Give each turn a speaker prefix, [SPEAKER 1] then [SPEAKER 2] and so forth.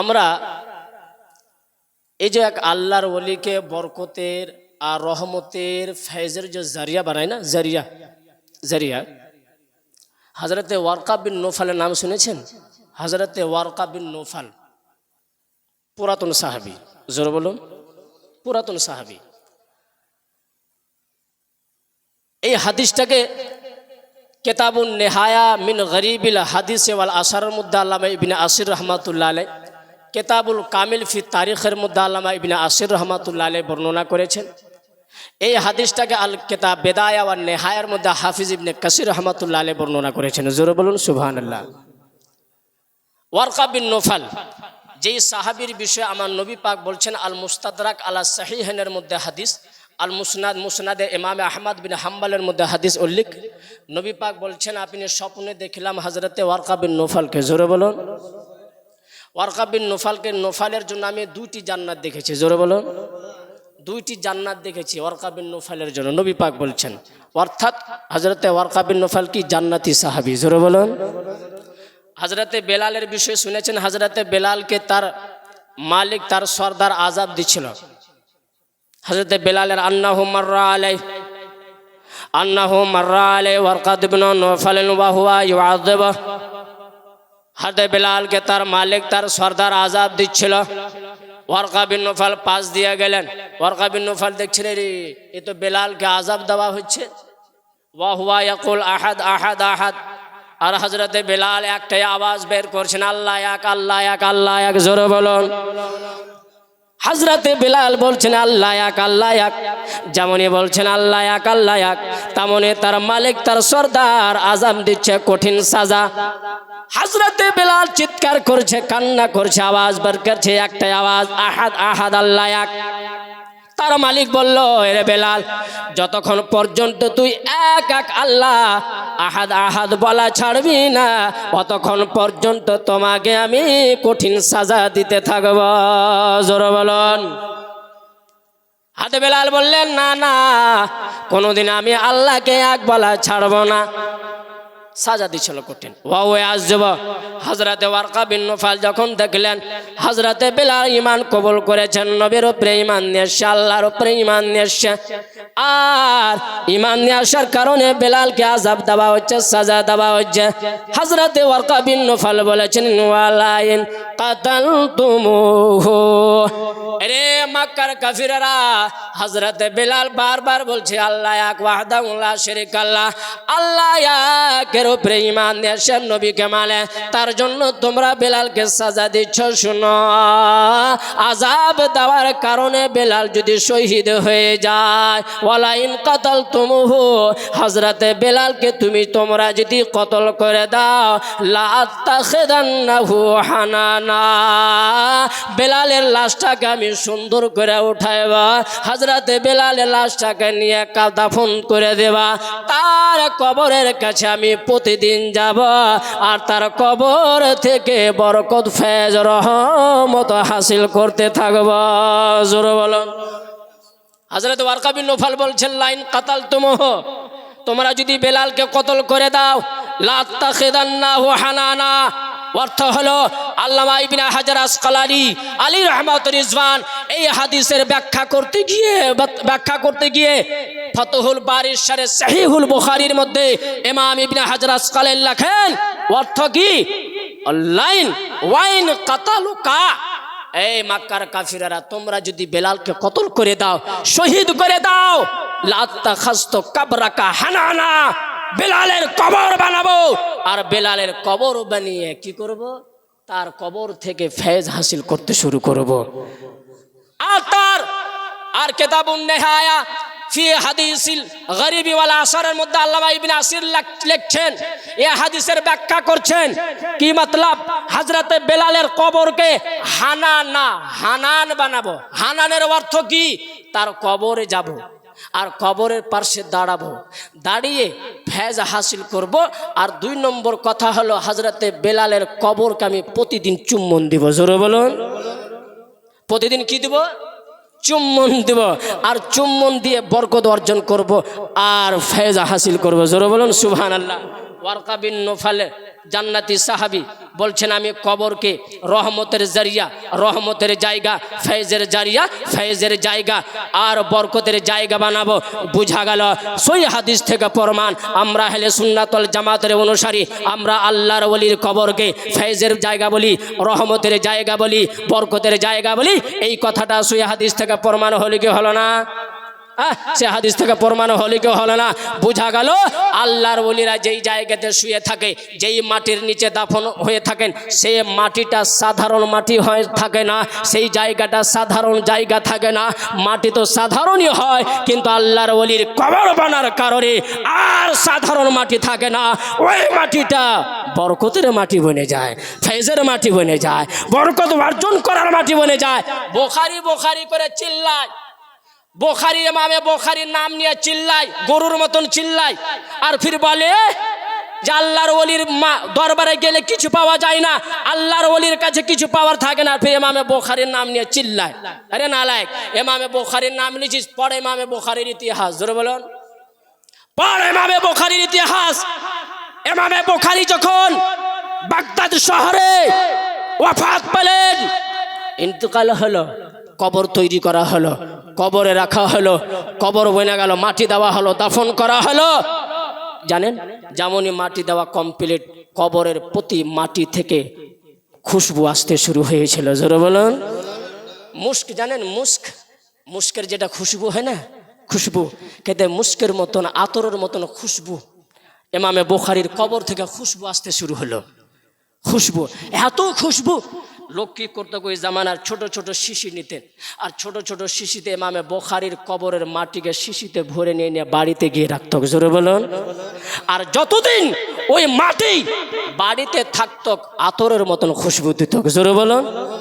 [SPEAKER 1] আমরা এই যে এক আল্লাহর ওলিকে বরকতের আর রহমতের ফেজের যে জারিয়া বানায় না, জারিয়া জারিয়া। হাজরতে ওয়ারকা বিন নোফালের নাম শুনেছেন? হাজরতে ওয়ারকা বিন নোফাল, পুরাতন সাহাবি। জোর বলুন, পুরাতন সাহাবি। এই হাদিসটাকে কেতাবুন নেহায়া মিন গরিবিল হাদিস ওয়াল আসারের মধ্যে আল্লামা ইবিন আসির রহমাতুল্লাহ আলাই কেতাবুল কামিল ফি তারিখের মধ্যে আল্লামা ইবিন আসির রহমাতুল্লাহ আলাই বর্ণনা করেছেন। এই হাদিসটাকে আল কেতাব বেদায়া ওয়া নেহায়ের মধ্যে হাফিজ ইবনে কাসির রহমাতুল্লাহ আলাই বর্ণনা করেছেন। জোরে বলুন, সুবহানাল্লাহ। ওয়ারকা বিন নোফাল, যেই সাহাবীর বিষয়ে আমার নবী পাক বলছেন, আল মুস্তাদরাক আলা সাহিহেনের মধ্যে হাদিস, আল মুসনাদ, মুসনাদে ইমামে আহমদ বিন হাম্বালের মধ্যে হাদিস উল্লেখ। নবী পাক বলছেন, আপনি স্বপ্নে দেখিলাম হজরতে ওয়ারকা বিন নোফালকে। জোরে বলুন। ওয়ারকা বিন নোফালকে নোফালের জন্য আমি দুইটি জান্নাত দেখেছি, জোরে বলুন দুইটি জান্নাত দেখেছি ওয়ারকা বিন নোফালের জন্য, নবী পাক বলছেন। অর্থাৎ হজরতে ওয়ারকা বিন নোফাল কি জান্নাতি সাহাবি, জোরে বলুন হজরতে বেলালের বিষয়ে শুনেছেন হজরতে বেলালকে তার মালিক, তার সর্দার আজাব দিচ্ছিল হজরতে বেলালের আন্না হু মার্রা আলাই আন্না হু মার্রা আলাই ওয়ারকাদ নফালেন ওয়াহুয়া ইউআযিব হজরতে বেলালকে তার মালিক, তার সর্দার আজাব দিচ্ছিল। ওয়ারকা বিন নফাল পাশ দিয়ে গেলেন। ওয়ারকা বিন রে এ তো বেলালকে আজাব দেওয়া হচ্ছে। ওয়াহুয়া ইয়াকুল আহাদ আহাদ আহাদ। আর হজরতে বেলাল একটাই আওয়াজ বের করছেন, আল্লাহ এক আল্লাহ এক আল্লাহ এক। জোরে বলুন। হজরতে বেলাল বলছেন, আল্লাহ এক আল্লাহ এক। যেমনই বলছেন, আল্লাহ এক আল্লাহ এক। তেমনই তার মালিক, তার সর্দার আজাম দিচ্ছে কঠিন সাজা। হজরতে বেলাল চিৎকার করছে, কান্না করছে, আওয়াজ বের করছে, একটাই আওয়াজ, আহাদ আহাদ আল্লাহ এক। তার মালিক বলল, এরে বেলাল, যতক্ষণ পর্যন্ত তুই এক এক আল্লাহ, আহাদ আহাদ বলা ছাড়বি না ততক্ষণ পর্যন্ত তোমাকে আমি কঠিন সাজা দিতে থাকব। জোর বলন। হাতে বেলাল বললেন, না না, কোনোদিন আমি আল্লাহকে এক বলা ছাড়ব না। সাজা দিছিল কঠিন। ওয়াও আসজব হজরতে ওয়ারকা বিন নফাল যখন দেখলেন হজরতে বেলাল ইমান কবুল করেছেন, নবীর উপরে ইমান নিয়ে এসছে, আল্লাহর উপরে ইমান নিয়ে এসছে। আর ইমান নিয়ে আসার কারণে বেলালকে আজাব দেওয়া হচ্ছে, সাজা দেওয়া হচ্ছে। হজরতে ওয়ারকা বিন নফাল বলেছেন, ওয়ালাইন কাতাল তুমুহু রে মক্কার কাফিররা হজরতে বেলাল বারবার বলছে, আল্লাহ এক ওয়াহদাহুল্লাহ শরীক আল্লাহ আল্লাহ একের উপরে ইমান নিয়েছেন নবীকে মানে তার জন্য তোমরা বেলালকে সাজা দিচ্ছ, শুনো। আজাব দেওয়ার কারণে বেলাল যদি শহীদ হয়ে যায়, ওয়ালাইন কতল তুমুহু হজরতে বেলালকে তুমি তোমরা যদি কতল করে দাও, লা লাহু হানানা। বেলালের লাশটাকে আমি সুন্দর করে উঠাইবা। হাজরাতে বেলালে লাশটাকে নিয়ে দাফন করে দেবা। তার কবরের কাছে আমি প্রতিদিন যাব। আর তার কবর থেকে বরকত, ফেজ, রহমত হাসিল করতে থাকব। জোর বলুন হজরত ওয়ারকাবিন নোফাল বলছেন, লাইন কাতাল তুমহ তোমরা যদি বেলালকে কতল করে দাও লাত্তা খেদান্না হো হানানা। অর্থ হলো আল্লামা ইবিনা হাজার আসকালানি আলী রহমত রিজওয়ান এই হাদিসের ব্যাখ্যা করতে গিয়ে, ব্যাখ্যা করতে গিয়ে ফতহুল বারির সারে সাহিহুল বুখারীর মধ্যে ইমাম ইবনে হাজার আসকালানি লেখেন, অর্থ কি? লাইন ওয়াইন কাতালুকা। এই মাক্কার কাফিরারা, তোমরা যদি বেলালকে কতল করে দাও, শহীদ করে দাও লাত্তা খাস্ত কাবরাকা হানানা, বেলালের কবর আর বেলালের কবর বানিয়ে কি করব? তার কবর থেকে ফেজ হাসিল করতে শুরু করব। আর তার, আর কেতাবুন নেহায়া মধ্যে লিখছেন এই হাদিসের ব্যাখ্যা করছেন, কি মতলব? বেলালের কবরকে হানান বানাবো। হানানের অর্থ কি? তার কবরে যাব, আর কবরের পার্শ্বে দাঁড়াবো। দাঁড়িয়ে ফেজ হাসিল করব। আর দুই নম্বর কথা হলো হাজরাতে বেলালের কবরকে আমি প্রতিদিন চুম্বন দিব। জোরে বলুন। প্রতিদিন কি দিব? চুম্বন দিব। আর চুম্বন দিয়ে বরকত অর্জন করব। আর ফেজ হাসিল করব। জোরে বলুন সুহান আল্লাহ ওয়ারকা বিন নোফালে, জান্নাতি সাহাবি, বলছেন, আমি কবরকে রহমতের জারিয়া, রহমতের জায়গা ফেজের জারিয়া ফেজের জায়গা আর বরকতের জায়গা বানাবো। বুঝা গেল, সই হাদিস থেকে প্রমাণ, আমরা হেলে সুন্নাতল জামাতের অনুসারী, আমরা আল্লাহর বলির কবরকে ফেজের জায়গা বলি, রহমতের জায়গা বলি, বরকতের জায়গা বলি, এই কথাটা সই হাদিস থেকে প্রমাণ হলে কি হলো না? সে হাদিস থেকে প্রমাণ হলে কেউ হলো না? বোঝা গেল, আল্লাহর বলিরা যেই জায়গাতে শুয়ে থাকে, যেই মাটির নিচে দাফন হয়ে থাকেন, সে মাটিটা সাধারণ মাটি হয়ে থাকে না, সেই জায়গাটা সাধারণ জায়গা থাকে না, মাটি তো সাধারণই হয়, কিন্তু আল্লাহর বলির কবর বানার কারণে আর সাধারণ মাটি থাকে না, ওই মাটিটা বরকতের মাটি বনে যায়, ফেজের মাটি বনে যায়, বরকত অর্জন করার মাটি বনে যায়, বোখারি বোখারি করে চিল্লায়। বোখারি এমামে বোখারির নাম নিয়ে চিল্লাই গরুর মতন চিল্লাই আর ফির বলে, যে আল্লাহর ওলির মা দরবারে গেলে কিছু পাওয়া যায় না, আল্লাহর ওলির কাছে কিছু পাওয়ার থাকে না ফির এমামে বোখারির নাম নিয়ে চিল্লায়। আরে না লাইক এমামে বোখারির নাম নিয়েছিস, পরে এমামে বোখারির ইতিহাস ধরে বলুন। পর এমামে বোখারির ইতিহাস। এমামে বোখারি যখন বাগদাদ শহরে ওয়াফাত পেলেন, ইন্তকাল হলো, কবর তৈরি করা হলো। কবরে রাখা হলো, কবর বনে গেল, মাটি দেওয়া হলো, দাফন করা হলো। জানেন, যেমনই মাটি দেওয়া কমপ্লিট কবরের প্রতি মাটি থেকে খুশবু আসতে শুরু হয়েছিল। জোরে বলুন। মুস্ক, জানেন, মুস্ক? মুস্কের যেটা খুশবু হয় না? খুশবু। খেতে মুস্কের মতন, আতরের মতন খুশবু। এমামে বোখারির কবর থেকে খুশবু আসতে শুরু হলো। খুশবু, এত খুশবু লোক কি ওই জামানার ছোট ছোট শিশি নিতেন। আর ছোট ছোট শিশিতে মামে বোখারির কবরের মাটিকে শিশিতে ভরে নিয়ে নিয়ে বাড়িতে গিয়ে রাখত। জোরে বলুন। আর যতদিন ওই মাটি বাড়িতে থাকত, আতরের মতন খুশবু দিত। জোরে বলুন।